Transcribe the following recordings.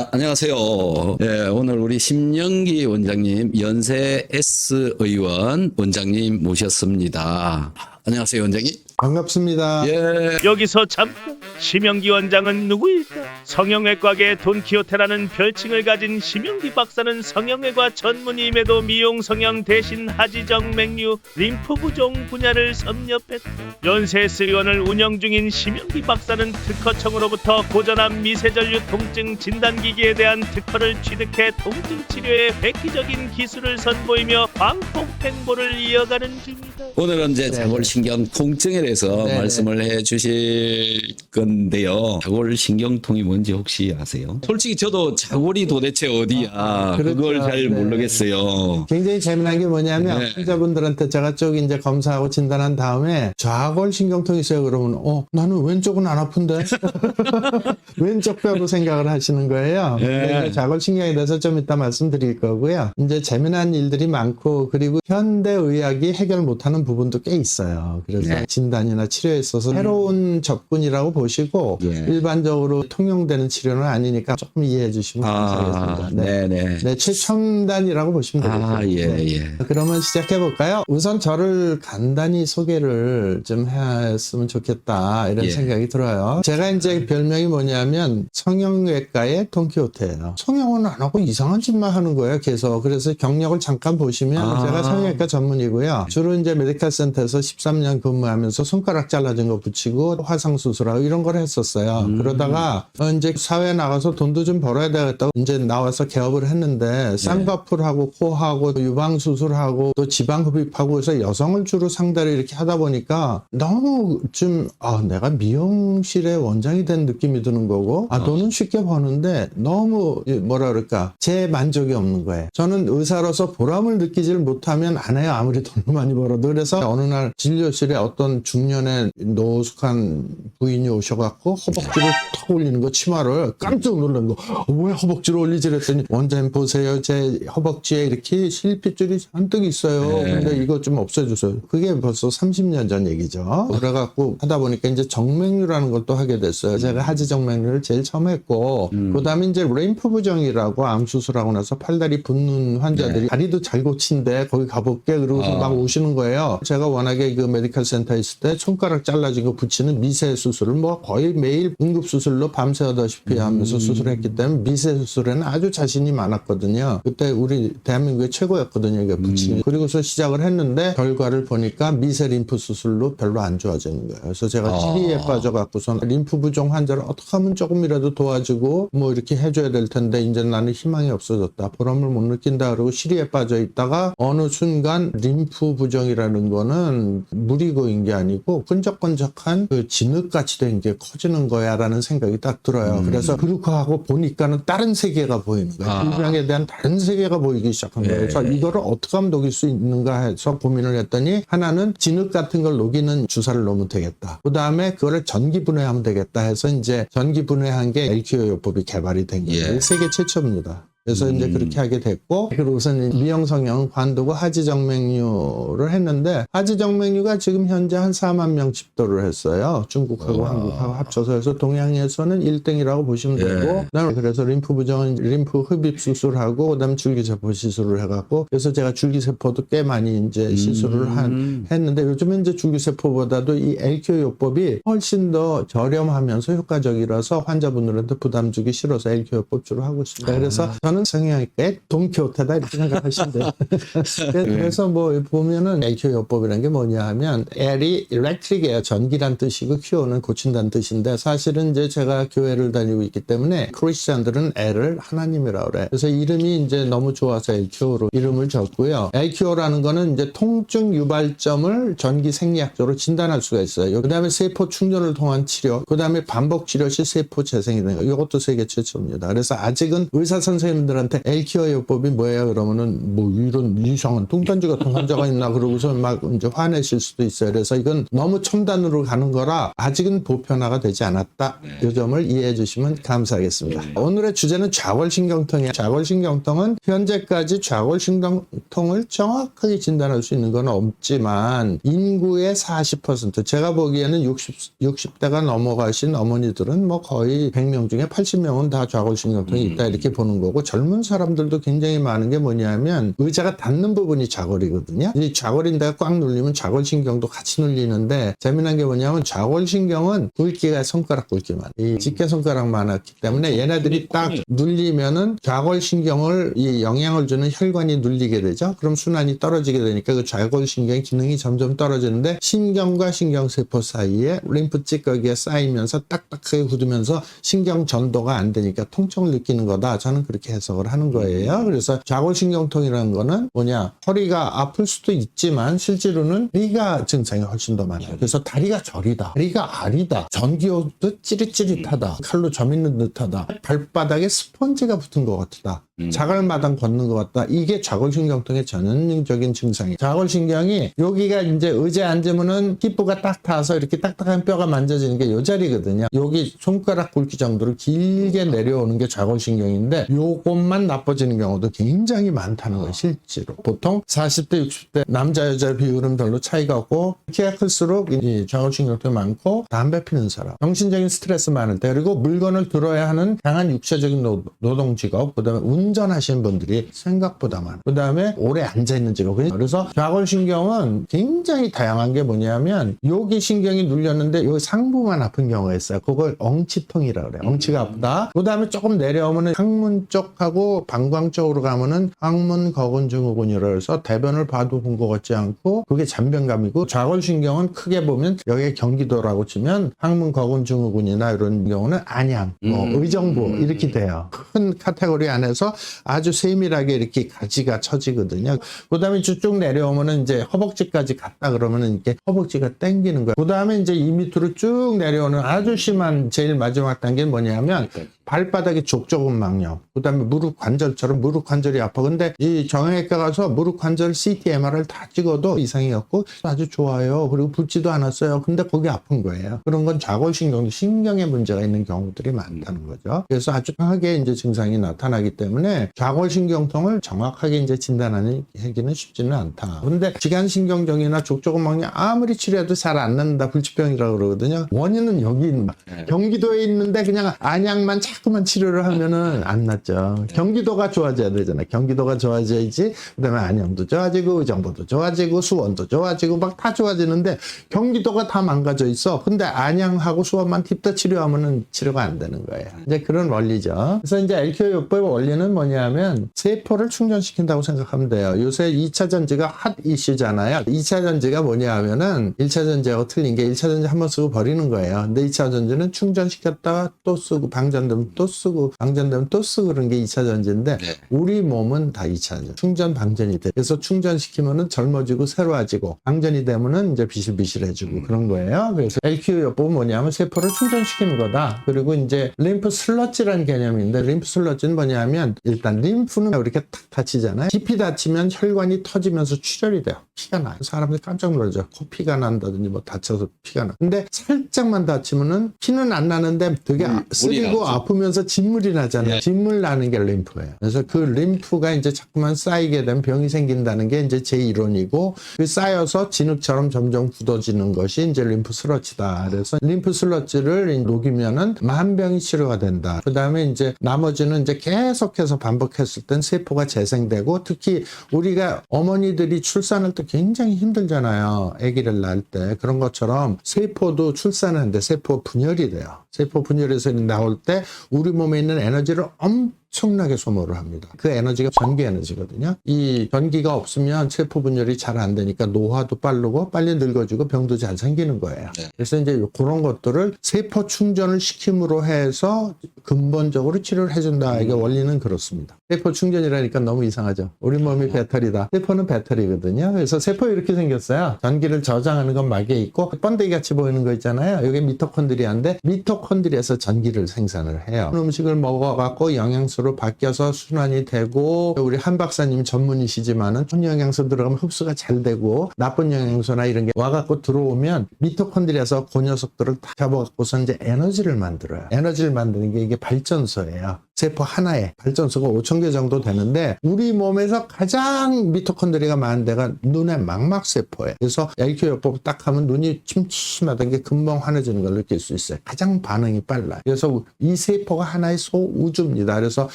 자, 안녕하세요. 예, 오늘 우리 심영기 원장님, 연세 S 의원 원장님 모셨습니다. 안녕하세요, 원장님. 반갑습니다. 예. 여기서 잠깐 심영기 원장은 누구일까? 성형외과계 돈키호테라는 별칭을 가진 심영기 박사는 성형외과 전문의임에도 미용 성형 대신 하지정 맥류 림프 부종 분야를 섭렵했다. 연세스 의원을 운영 중인 심영기 박사는 특허청으로부터 고전한 미세전류 통증 진단기기에 대한 특허를 취득해 통증 치료에 획기적인 기술을 선보이며 광폭 행보를 이어가는 중이다. 오늘은 이제 네, 자골신경 통증에 대해서 네, 말씀을 해 주실 건데요. 자골 신경통이 뭔지 혹시 아세요? 솔직히 저도 자골이 도대체 어디야? 아, 그렇죠. 그걸 잘 네. 모르겠어요. 굉장히 재미난 게 뭐냐면 네. 환자분들한테 제가 쭉 이제 검사하고 진단한 다음에 좌골 신경통이 있어요. 그러면 어 나는 왼쪽은 안 아픈데 왼쪽 뼈로 생각을 하시는 거예요. 네. 좌골 신경에 대해서 좀 이따 말씀드릴 거고요. 이제 재미난 일들이 많고 그리고 현대 의학이 해결 못하는 부분도 꽤 있어요. 그래서 네. 진단 이나 치료에 있어서 새로운 접근이라고 보시고 예. 일반적으로 통용되는 치료는 아니니까 조금 이해해 주시면 아, 감사하겠습니다. 네, 네. 네, 최첨단이라고 보시면 되겠죠. 아, 예, 네. 예. 그러면 시작해 볼까요? 우선 저를 간단히 소개를 좀 했으면 좋겠다 이런 예. 생각이 들어요. 제가 이제 별명이 뭐냐면 성형외과의 돈키호테예요. 성형은 안 하고 이상한 짓만 하는 거예요. 계속 그래서 경력을 잠깐 보시면 아. 제가 성형외과 전문이고요. 주로 이제 메디컬 센터에서 13년 근무하면서 손가락 잘라진 거 붙이고 화상 수술하고 이런 걸 했었어요. 음. 그러다가 어, 이제 사회 나가서 돈도 좀 벌어야 되겠다고 이제 나와서 개업을 했는데 쌍꺼풀하고 코하고 유방 수술하고 또 지방 흡입하고 해서 여성을 주로 상대로 이렇게 하다 보니까 너무 좀 아, 내가 미용실의 원장이 된 느낌이 드는 거고 아 돈은 쉽게 버는데 너무 이 뭐라 그럴까 제 만족이 없는 거예요. 저는 의사로서 보람을 느끼질 못하면 안 해요. 아무리 돈을 많이 벌어도 그래서 어느 날 진료실에 어떤 중 년의 노숙한 부인이 오셔갖고 허벅지를 탁 올리는 거 치마를 깜짝 놀란 거. 어, 왜 허벅지를 올리지 그랬더니 원장님 보세요. 제 허벅지에 이렇게 실핏줄이 잔뜩 있어요. 네. 근데 이거 좀 없애주세요. 그게 벌써 30년 전 얘기죠. 그래갖고 하다 보니까 이제 정맥류라는 것도 하게 됐어요. 제가 하지 정맥류를 제일 처음 했고 그 다음에 이제 레인프 부정이라고 암 수술하고 나서 팔다리 붓는 환자들이 다리도 잘 고친데 거기 가볼게 그러고서 아. 막 오시는 거예요. 제가 워낙에 그 메디컬 센터 있을 때 손가락 잘라진 거 붙이는 미세 수술을 뭐 거의 매일 응급 수술로 밤새다시피 하면서 수술했기 때문에 미세 수술에는 아주 자신이 많았거든요. 그때 우리 대한민국의 최고였거든요. 이게 붙이는. 그리고서 시작을 했는데 결과를 보니까 미세 림프 수술로 별로 안 좋아지는 거예요. 그래서 제가 아. 치리에 빠져갖고선 림프 부종 환자를 어떻게 하면 조금이라도 도와주고 뭐 이렇게 해줘야 될 텐데 이제 나는 희망이 없어졌다. 보람을 못 느낀다. 그러고 시리에 빠져 있다가 어느 순간 림프 부종이라는 거는 물이 고인 게 아니 고 끈적끈적한 그 진흙같이 된 게 커지는 거야라는 생각이 딱 들어요. 그래서 그렇게 하고 보니까는 다른 세계가 보이는 거예요. 아. 질병에 대한 다른 세계가 보이기 시작한 거예요. 예. 그래서 이거를 어떻게 하면 녹일 수 있는가 해서 고민을 했더니 하나는 진흙 같은 걸 녹이는 주사를 놓으면 되겠다. 그 다음에 그거를 전기 분해하면 되겠다 해서 이제 전기 분해한 게 LQO 요법이 개발이 된 거예요. 예. 세계 최초입니다. 그래서 이제 음. 그렇게 하게 됐고 그러고서는 미용 성형 관두고 하지정맥류를 했는데 하지정맥류가 지금 현재 한 4만 명 집도를 했어요. 중국하고 와. 한국하고 합쳐서 해서 동양에서는 1등이라고 보시면 예. 되고 그다음에 그래서 림프 부정은 림프 흡입 수술하고 그다음 에 줄기세포 시술을 해갖고 그래서 제가 줄기세포도 꽤 많이 이제 시술을 한 음. 했는데 요즘은 이제 줄기세포보다도 이 LQ 요법이 훨씬 더 저렴하면서 효과적이라서 환자분들한테 부담 주기 싫어서 LQ 요법 주로 하고 있습니다. 그래서 저는 성형외과의 돈키호테다 이렇게 생각하시면 돼요. 그래서 뭐 보면은 LQ 요법이라는 게 뭐냐 하면 L이 electric이에요. 전기란 뜻이고 Q는 고친다는 뜻인데 사실은 이제 제가 교회를 다니고 있기 때문에 크리스천들은 L을 하나님이라고 그래. 그래서 이름이 이제 너무 좋아서 LQ로 이름을 줬고요. LQ라는 거는 이제 통증 유발점을 전기 생리학적으로 진단할 수가 있어요. 그다음에 세포 충전을 통한 치료, 그다음에 반복 치료 시 세포 재생이 되는 거. 이것도 세계 최초입니다. 그래서 아직은 의사 선생님 들 환자분들한테 L키어 요법이 뭐예요? 그러면은 뭐 이런 이상한 뚱딴지 같은 환자가 있나 그러고서 막 이제 화내실 수도 있어요. 그래서 이건 너무 첨단으로 가는 거라 아직은 보편화가 되지 않았다. 이 점을 이해해 주시면 감사하겠습니다. 오늘의 주제는 좌골신경통이에요. 좌골신경통은 현재까지 좌골신경통을 정확하게 진단할 수 있는 건 없지만 인구의 40% 제가 보기에는 60, 60대가 넘어가신 어머니들은 뭐 거의 100명 중에 80명은 다 좌골신경통이 있다 이렇게 보는 거고 젊은 사람들도 굉장히 많은 게 뭐냐면 의자가 닿는 부분이 좌골이거든요. 이 좌골인데가 꽉 눌리면 좌골신경도 같이 눌리는데 재미난 게 뭐냐면 좌골신경은 굵기가 손가락 굵기만 이 집게 손가락만 하기 때문에 얘네들이 딱 눌리면은 좌골신경을 이 영향을 주는 혈관이 눌리게 되죠. 그럼 순환이 떨어지게 되니까 그 좌골신경의 기능이 점점 떨어지는데 신경과 신경세포 사이에 림프 찌꺼기가 쌓이면서 딱딱하게 굳으면서 신경 전도가 안 되니까 통증을 느끼는 거다. 저는 그렇게 해 석을 하는 거예요. 그래서 좌골신경통이라는 거는 뭐냐 허리가 아플 수도 있지만 실제로는 다리가 증상이 훨씬 더 많아요. 그래서 다리가 저리다. 다리가 아리다. 전기요도 찌릿찌릿하다. 칼로 점 있는 듯하다. 발바닥에 스펀지가 붙은 것 같다. 자갈마당 걷는 것 같다. 이게 좌골신경통의 전형적인 증상이에요. 좌골신경이 여기가 이제 의자에 앉으면은 피부가 딱 닿아서 이렇게 딱딱한 뼈가 만져지는 게 요 자리거든요. 여기 손가락 굵기 정도로 길게 내려오는 게 좌골신경인데 요 것만 나빠지는 경우도 굉장히 많다는 거예요. 실제로. 보통 40대, 60대 남자, 여자 비율은 별로 차이가 없고 키가 클수록 이 좌골신경통이 많고 담배 피는 사람, 정신적인 스트레스 많을 때 그리고 물건을 들어야 하는 강한 육체적인 노, 노동 직업, 그다음에 운전하시는 분들이 생각보다 많아요. 그다음에 오래 앉아 있는 직업. 그래서 좌골신경은 굉장히 다양한 게 뭐냐면 여기 신경이 눌렸는데 여기 상부만 아픈 경우가 있어요. 그걸 엉치통이라 그래요. 엉치가 아프다. 그다음에 조금 내려오면은 항문 쪽 하고 방광 쪽으로 가면은 항문 거근 증후군이라 해서 대변을 봐도 본 것 같지 않고 그게 잔변감이고 좌골신경은 크게 보면 여기 경기도라고 치면 항문 거근 증후군이나 이런 경우는 안양, 뭐 의정부 이렇게 돼요. 큰 카테고리 안에서 아주 세밀하게 이렇게 가지가 쳐지거든요. 그다음에 쭉쭉 내려오면은 이제 허벅지까지 갔다 그러면은 이렇게 허벅지가 땡기는 거예요. 그다음에 이제 이 밑으로 쭉 내려오는 아주 심한 제일 마지막 단계는 뭐냐면 발바닥에 족저근막염, 그다음에 무릎 관절처럼 무릎 관절이 아파. 근데 이 정형외과 가서 무릎 관절 CT, MR을 다 찍어도 이상이 없고 아주 좋아요. 그리고 붓지도 않았어요. 근데 거기 아픈 거예요. 그런 건 좌골신경, 신경에 문제가 있는 경우들이 많다는 거죠. 그래서 아주 강하게 이제 증상이 나타나기 때문에 좌골신경통을 정확하게 이제 진단하는 하기는 쉽지는 않다. 근데 지간신경정이나 족저근막염 아무리 치료해도 잘 안 낫는다. 불치병이라고 그러거든요. 원인은 여기 있는 경기도에 있는데 그냥 안약만 자꾸만 치료를 하면은 안 낫죠. 경기도가 좋아져야 되잖아요. 경기도가 좋아져야지. 그다음에 안양도 좋아지고 의정부도 좋아지고 수원도 좋아지고 막 다 좋아지는데 경기도가 다 망가져 있어. 근데 안양하고 수원만 팁다 치료하면은 치료가 안 되는 거예요. 이제 그런 원리죠. 그래서 이제 LQ 요법의 원리는 뭐냐면 세포를 충전시킨다고 생각하면 돼요. 요새 2차 전지가 핫 이슈잖아요. 2차 전지가 뭐냐 하면은 1차 전지하고 틀린 게 1차 전지 한 번 쓰고 버리는 거예요. 근데 2차 전지는 충전시켰다가 또 쓰고 방전되면 또 쓰고 방전되면 또 쓰고 그런 게 2차 전지인데 네. 우리 몸은 다 2차 전지. 충전 방전이 돼. 그래서 충전시키면은 젊어지고 새로워지고 방전이 되면은 이제 비실비실해지고 그런 거예요. 그래서 LQ 요법은 뭐냐면 세포를 충전시키는 거다. 그리고 이제 림프 슬러지라는 개념인데 림프 슬러지는 뭐냐면 일단 림프는 이렇게 탁 다치잖아요. 깊이 다치면 혈관이 터지면서 출혈이 돼요. 피가 나요. 사람들이 깜짝 놀라죠. 코피가 난다든지 뭐 다쳐서 피가 나. 근데 살짝만 다치면은 피는 안 나는데 되게 물이 쓰리고 나죠. 아프면서 진물이 나잖아요. 예. 진물 나는 게 림프예요. 그래서 그 림프가 이제 자꾸만 쌓이게 되면 병이 생긴다는 게 이제 제 이론이고 그 쌓여서 진흙처럼 점점 굳어지는 것이 이제 림프 슬러지다. 그래서 림프 슬러지를 녹이면은 만병이 치료가 된다. 그 다음에 이제 나머지는 이제 계속해서 반복했을 땐 세포가 재생되고 특히 우리가 어머니들이 출산할 때 굉장히 힘들잖아요. 아기를 낳을 때 그런 것처럼 세포도 출산하는데 세포 분열이 돼요. 세포 분열에서 나올 때 우리 몸에 있는 에너지를 엄 청나게 소모를 합니다. 그 에너지가 전기 에너지거든요. 이 전기가 없으면 세포 분열이 잘 안 되니까 노화도 빠르고 빨리 늙어지고 병도 잘 생기는 거예요. 네. 그래서 이제 그런 것들을 세포 충전을 시킴으로 해서 근본적으로 치료를 해준다. 이게 원리는 그렇습니다. 세포 충전이라니까 너무 이상하죠. 우리 몸이 배터리다. 세포는 배터리거든요. 그래서 세포 이렇게 생겼어요. 전기를 저장하는 건 막에 있고 번데기 같이 보이는 거 있잖아요. 이게 미토콘드리아인데 미토콘드리아에서 전기를 생산을 해요. 음식을 먹어갖고 영양소 영양소로 바뀌어서 순환이 되고 우리 한 박사님 전문이시지만은 좋은 영양소 들어가면 흡수가 잘 되고 나쁜 영양소나 이런 게 와갖고 들어오면 미토콘드리아에서 그 녀석들을 다 잡아갖고서 이제 에너지를 만들어요. 에너지를 만드는 게 이게 발전소예요. 세포 하나에 발전소가 5천 개 정도 되는데 우리 몸에서 가장 미토콘드리아가 많은 데가 눈의 망막세포예요. 그래서 LQ요법 딱 하면 눈이 침침하던 게 금방 환해지는 걸 느낄 수 있어요. 가장 반응이 빨라요. 그래서 이 세포가 하나의 소우주입니다. 그래서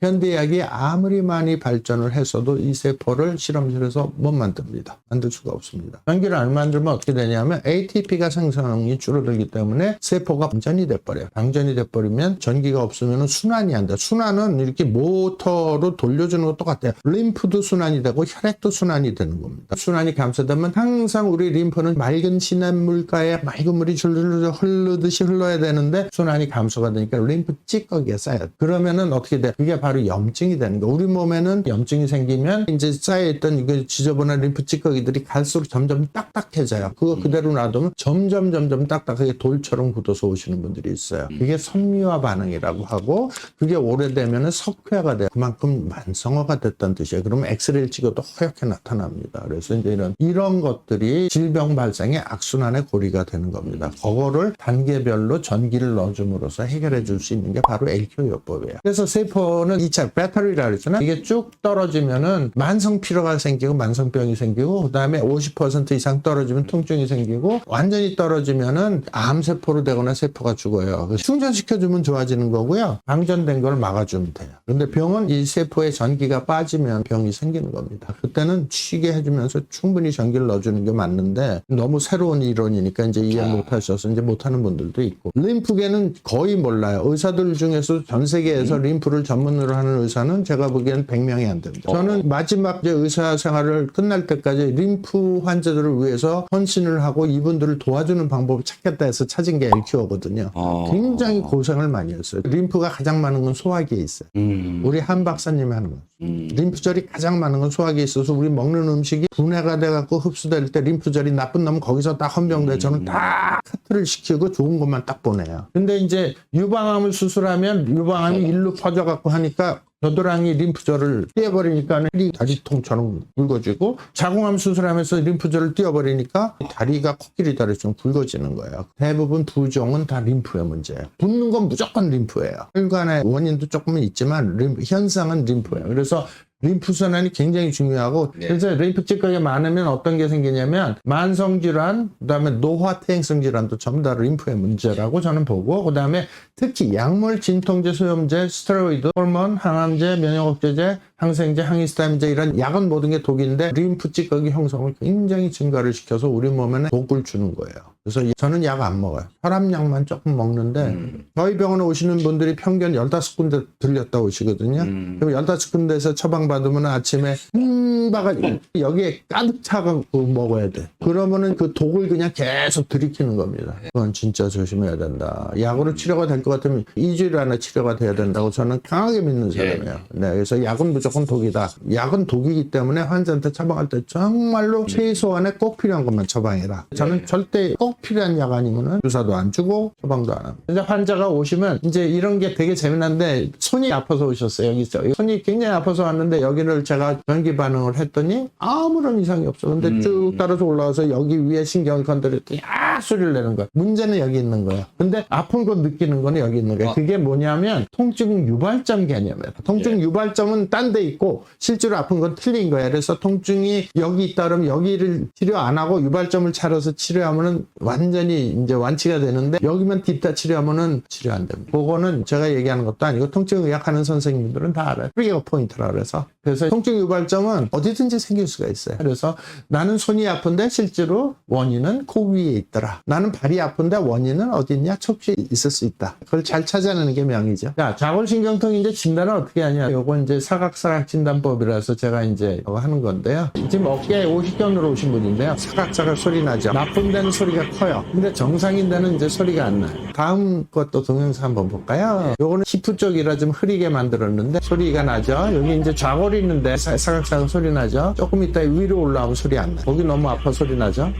현대의학이 아무리 많이 발전을 했어도 이 세포를 실험실에서 못 만듭니다. 만들 수가 없습니다. 전기를 안 만들면 어떻게 되냐면 ATP가 생성이 줄어들기 때문에 세포가 방전이 돼버려요. 방전이 돼버리면 전기가 없으면 순환이 안 돼. 순환은 이렇게 모터로 돌려주는 것도 똑같아요. 림프도 순환이 되고 혈액도 순환이 되는 겁니다. 순환이 감소되면 항상 우리 림프는 맑은 시냇물가에 맑은 물이 줄줄 흐르듯이 흘러야 되는데 순환이 감소가 되니까 림프 찌꺼기가 쌓여요. 그러면은 어떻게 돼? 그게 바로 염증이 되는 거. 우리 몸에는 염증이 생기면 이제 쌓여있던 이거 지저분한 림프 찌꺼기들이 갈수록 점점 딱딱해져요. 그거 그대로 놔두면 점점 점점 딱딱하게 돌처럼 굳어서 오시는 분들이 있어요. 그게 선미화 반응이라고 하고 그게 오래 되면 석회화가 돼요. 그만큼 만성화가 됐다는 뜻이에요. 그러면 엑스레이를 찍어도 허옇게 나타납니다. 그래서 이제 이런 이런 것들이 질병 발생의 악순환의 고리가 되는 겁니다. 그거를 단계별로 전기를 넣어줌으로써 해결해 줄 수 있는 게 바로 LQ요법이에요. 그래서 세포는 2차 배터리라 그랬잖아요. 이게 쭉 떨어지면은 만성 피로가 생기고 만성병이 생기고 그다음에 50% 이상 떨어지면 통증이 생기고 완전히 떨어지면은 암세포로 되거나 세포가 죽어요. 충전시켜주면 좋아지는 거고요. 방전된 걸 막아주면 돼요. 근데 병은 이 세포에 전기가 빠지면 병이 생기는 겁니다. 그때는 쉬게 해주면서 충분히 전기를 넣어주는 게 맞는데 너무 새로운 이론이니까 이제 이해 못 하셔서 이제 못 하는 분들도 있고 림프계는 거의 몰라요. 의사들 중에서 전 세계에서 림프를 전문으로 하는 의사는 제가 보기엔 100명이 안 됩니다. 저는 마지막 이제 의사 생활을 끝날 때까지 림프 환자들을 위해서 헌신을 하고 이분들을 도와주는 방법을 찾겠다 해서 찾은 게 LQ거든요. 어. 굉장히 고생을 많이 했어요. 림프가 가장 많은 건 소화 기에 있어요. 음. 우리 한 박사님이 하는 거. 음. 림프절이 가장 많은 건 소화기에 있어서 우리 먹는 음식이 분해가 돼갖고 흡수될 때 림프절이 나쁜 놈은 거기서 딱 헌병돼. 저는 딱 카트를 시키고 좋은 것만 딱 보내요. 근데 이제 유방암을 수술하면 유방암이 일로 퍼져갖고 하니까 겨드랑이 림프절을 떼어버리니까 이 다리 통처럼 굵어지고 자궁암 수술하면서 림프절을 떼어버리니까 다리가 코끼리 다리처럼 굵어지는 거예요. 대부분 부종은 다 림프의 문제예요. 붓는 건 무조건 림프예요. 혈관의 원인도 조금은 있지만 림- 현상은 림프예요. 그래서 림프 순환이 굉장히 중요하고 그래서 림프 찌꺼기가 많으면 어떤 게 생기냐면 만성 질환, 그다음에 노화 퇴행성 질환도 전부 다 림프의 문제라고 저는 보고 그다음에 특히 약물 진통제, 소염제, 스테로이드, 호르몬, 항암제, 면역 억제제, 항생제, 항히스타민제 이런 약은 모든 게 독인데 림프 찌꺼기 형성을 굉장히 증가를 시켜서 우리 몸에는 독을 주는 거예요. 그래서 이- 저는 약 안 먹어요. 혈압약만 조금 먹는데 저희 병원에 오시는 분들이 평균 15군데 들렸다 오시거든요. 그럼 15군데에서 처방받으면 아침에 음 바가지 여기에 가득 차가고 먹어야 돼. 그러면은 그 독을 그냥 계속 들이키는 겁니다. 그건 진짜 조심해야 된다. 약으로 치료가 될 것 같으면 2주일 안에 치료가 돼야 된다고 저는 강하게 믿는 사람이에요. 네, 그래서 약은 무조건 독이다. 약은 독이기 때문에 환자한테 처방할 때 정말로 최소한의 꼭 필요한 것만 처방해라. 저는 절대 꼭 필요한 약 아니면은 주사도 안 주고 처방도 안 합니다. 이제 환자가 오시면 이제 이런 게 되게 재미난데 손이 아파서 오셨어요. 여기 있어. 손이 굉장히 아파서 왔는데 여기를 제가 전기 반응을 했더니 아무런 이상이 없어. 근데 쭉 따라서 올라와서 여기 위에 신경을 건드렸더니 아 소리를 내는 거야. 문제는 여기 있는 거야. 근데 아픈 거 느끼는 거는 여기 있는 거야. 그게 뭐냐면 통증 유발점 개념이야. 통증 유발점은 딴 데 있고 실제로 아픈 건 틀린 거야. 그래서 통증이 여기 있다 그러면 여기를 치료 안 하고 유발점을 차려서 치료하면은 완전히 이제 완치가 되는데 여기만 딥다 치료하면은 치료 안 됩니다. 그거는 제가 얘기하는 것도 아니고 통증 의학하는 선생님들은 다 알아요. 트리거 포인트라 그래서 그래서 통증 유발점은 어디든지 생길 수가 있어요. 그래서 나는 손이 아픈데 실제로 원인은 코 위에 있더라. 나는 발이 아픈데 원인은 어디 있냐? 척추에 있을 수 있다. 그걸 잘 찾아내는 게 명이죠. 자, 자골신경통 이제 진단을 어떻게 하냐? 요거 이제 사각사각 진단법이라서 제가 이제 하는 건데요. 지금 어깨에 50견으로 오신 분인데요. 사각사각 소리 나죠. 나쁜 데는 소리가 커요. 근데 정상인 데는 이제 소리가 안 나요. 다음 것도 동영상 한번 볼까요? 요거는 히프 쪽이라 좀 흐리게 만들었는데 소리가 나죠. 여기 이제 좌골이 있는데 사- 사각사각 소리 나죠. 조금 이따 위로 올라오면 소리 안 나요. 거기 너무 아파 소리 나죠.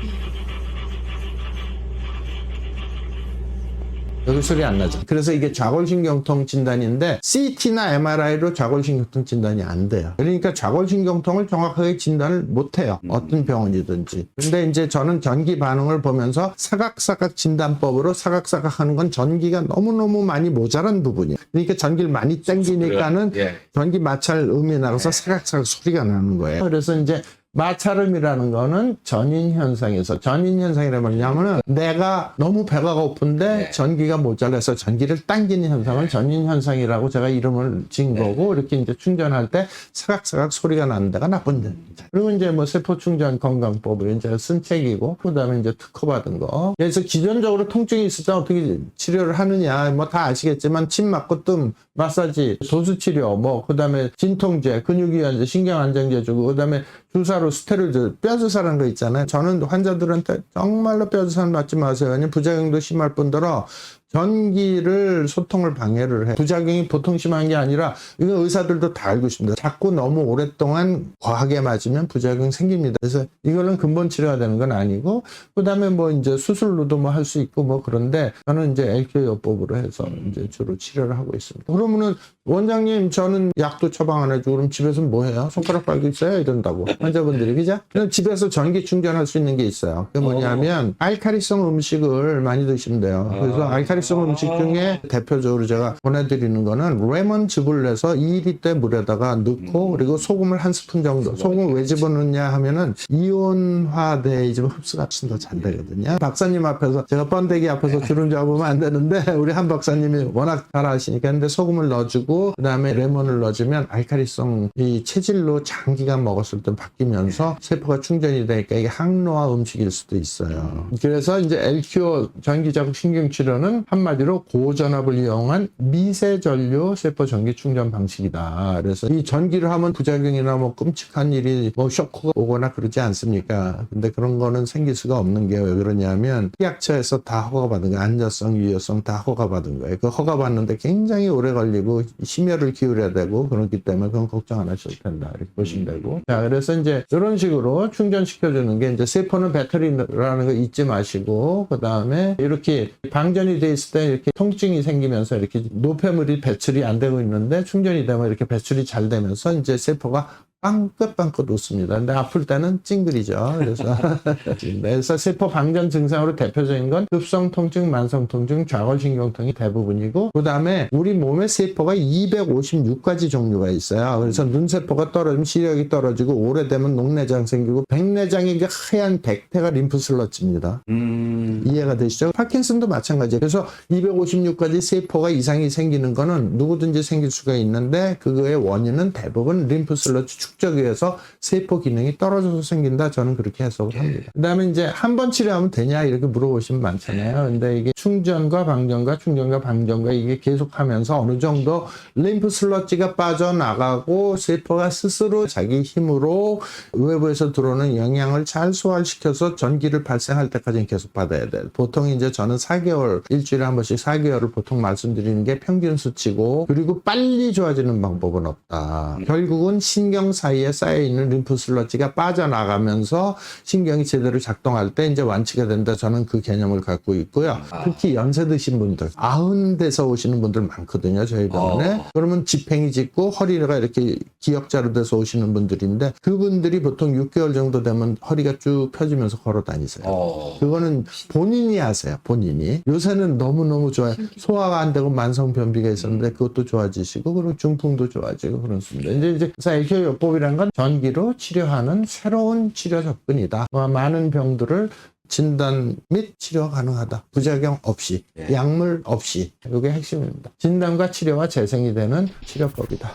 여기 소리 안 나죠. 그래서 이게 좌골신경통 진단인데 CT나 MRI로 좌골신경통 진단이 안 돼요. 그러니까 좌골신경통을 정확하게 진단을 못 해요. 어떤 병원이든지. 근데 이제 저는 전기 반응을 보면서 사각사각 진단법으로 사각사각 하는 건 전기가 너무너무 많이 모자란 부분이에요. 그러니까 전기를 많이 땡기니까는 예. 전기 마찰 음이 나가서 사각사각 소리가 나는 거예요. 그래서 이제 마찰음이라는 거는 전인 현상에서 전인 현상이란 뭐냐면은 내가 너무 배가 고픈데 전기가 모자라서 전기를 당기는 현상을 전인 현상이라고 제가 이름을 지은 거고 이렇게 이제 충전할 때 사각사각 소리가 나는 데가 나쁜 데입니다. 그리고 이제 뭐 세포 충전 건강법을 이제 쓴 책이고 그다음에 이제 특허 받은 거. 그래서 기존적으로 통증이 있을 때 어떻게 치료를 하느냐. 뭐 다 아시겠지만 침 맞고 뜸 마사지, 도수 치료, 뭐 그다음에 진통제, 근육이완제, 신경안정제 주고 그다음에 주사로 스테로이드, 뼈주사라는 거 있잖아요. 저는 환자들한테 정말로 뼈주사 맞지 마세요. 왜냐면 부작용도 심할 뿐더러 전기를 소통을 방해를 해. 부작용이 보통 심한 게 아니라 이거 의사들도 다 알고 있습니다. 자꾸 너무 오랫동안 과하게 맞으면 부작용 생깁니다. 그래서 이거는 근본 치료가 되는 건 아니고 그 다음에 뭐 이제 수술로도 뭐 할 수 있고 뭐 그런데 저는 이제 LQ 요법으로 해서 이제 주로 치료를 하고 있습니다. 그러면은 원장님 저는 약도 처방 안 해주고 그럼 집에서 뭐 해요? 손가락 빨고 있어요? 이런다고 환자분들이 그죠? 그냥 집에서 전기 충전할 수 있는 게 있어요. 그게 뭐냐면 알카리성 음식을 많이 드시면 돼요. 그래서 알카리 성 음식 중에 대표적으로 제가 보내드리는 거는 레몬즙을 내서 2리터 물에다가 넣고 그리고 소금을 한 스푼 정도. 소금을 왜 집어넣냐 하면은 이온화돼지면 흡수가 훨씬 더 잘 되거든요. 박사님 앞에서 제가 번데기 앞에서 주름 잡으면 안 되는데 우리 한 박사님이 워낙 잘 아시니까 근데 소금을 넣어주고 그 다음에 레몬을 넣어주면 알카리성 이 체질로 장기간 먹었을 때 바뀌면서 세포가 충전이 되니까 이게 항노화 음식일 수도 있어요. 그래서 이제 LQ 전기자극 신경치료는 한마디로 고전압을 이용한 미세전류 세포 전기 충전 방식이다. 그래서 이 전기를 하면 부작용이나 뭐 끔찍한 일이 뭐 쇼크가 오거나 그러지 않습니까? 근데 그런 거는 생길 수가 없는 게 왜 그러냐면 약처에서 다 허가받은 거 안전성, 유효성 다 허가받은 거예요. 그 허가받는데 굉장히 오래 걸리고 심혈을 기울여야 되고 그렇기 때문에 그건 걱정 안 하셔도 된다. 이렇게 보시면 되고. 자, 그래서 이제 이런 식으로 충전시켜주는 게 이제 세포는 배터리라는 거 잊지 마시고 그 다음에 이렇게 방전이 돼 있을 때 이렇게 통증이 생기면서 이렇게 노폐물이 배출이 안 되고 있는데 충전이 되면 이렇게 배출이 잘 되면서 이제 세포가 빵긋빵긋 웃습니다. 근데 아플 때는 찡그리죠. 그래서 그래서 세포 방전 증상으로 대표적인 건 급성 통증, 만성 통증, 좌골신경통이 대부분이고 그 다음에 우리 몸의 세포가 256가지 종류가 있어요. 그래서 눈세포가 떨어지면 시력이 떨어지고 오래되면 녹내장 생기고 백내장의 그 하얀 백태가 림프슬러집니다. 음. 이해가 되시죠? 파킨슨도 마찬가지예요. 그래서 256가지 세포가 이상이 생기는 거는 누구든지 생길 수가 있는데 그거의 원인은 대부분 림프슬러지 축적에 의해서 세포 기능이 떨어져서 생긴다. 저는 그렇게 해석을 합니다. 그 다음에 이제 한 번 치료하면 되냐 이렇게 물어보시면 많잖아요. 근데 이게 충전과 방전과 충전과 방전과 이게 계속하면서 어느 정도 림프 슬러지가 빠져나가고 세포가 스스로 자기 힘으로 외부에서 들어오는 영양을 잘 소화시켜서 전기를 발생할 때까지는 계속 받아야 돼요. 보통 이제 저는 4개월, 일주일에 한 번씩 4개월을 보통 말씀드리는 게 평균 수치고, 그리고 빨리 좋아지는 방법은 없다. 결국은 신경 사이에 쌓여있는 림프 슬러지가 빠져나가면서 신경이 제대로 작동할 때 이제 완치가 된다. 저는 그 개념을 갖고 있고요. 특히 연세 드신 분들, 아흔 돼서 오시는 분들 많거든요. 저희 병원에. 어. 그러면 지팽이 짚고 허리가 이렇게 기역자로 돼서 오시는 분들인데 그분들이 보통 6개월 정도 되면 허리가 쭉 펴지면서 걸어 다니세요. 어. 그거는 본인이 하세요. 본인이. 요새는 너무너무 좋아요. 소화가 안 되고 만성 변비가 있었는데 그것도 좋아지시고 그리고 중풍도 좋아지고 그렇습니다. 이제 이제 그래서 LQ 요법이라는 건 전기로 치료하는 새로운 치료 접근이다. 뭐 많은 병들을 진단 및 치료 가능하다. 부작용 없이, 예. 약물 없이. 이게 핵심입니다. 진단과 치료와 재생이 되는 치료법이다.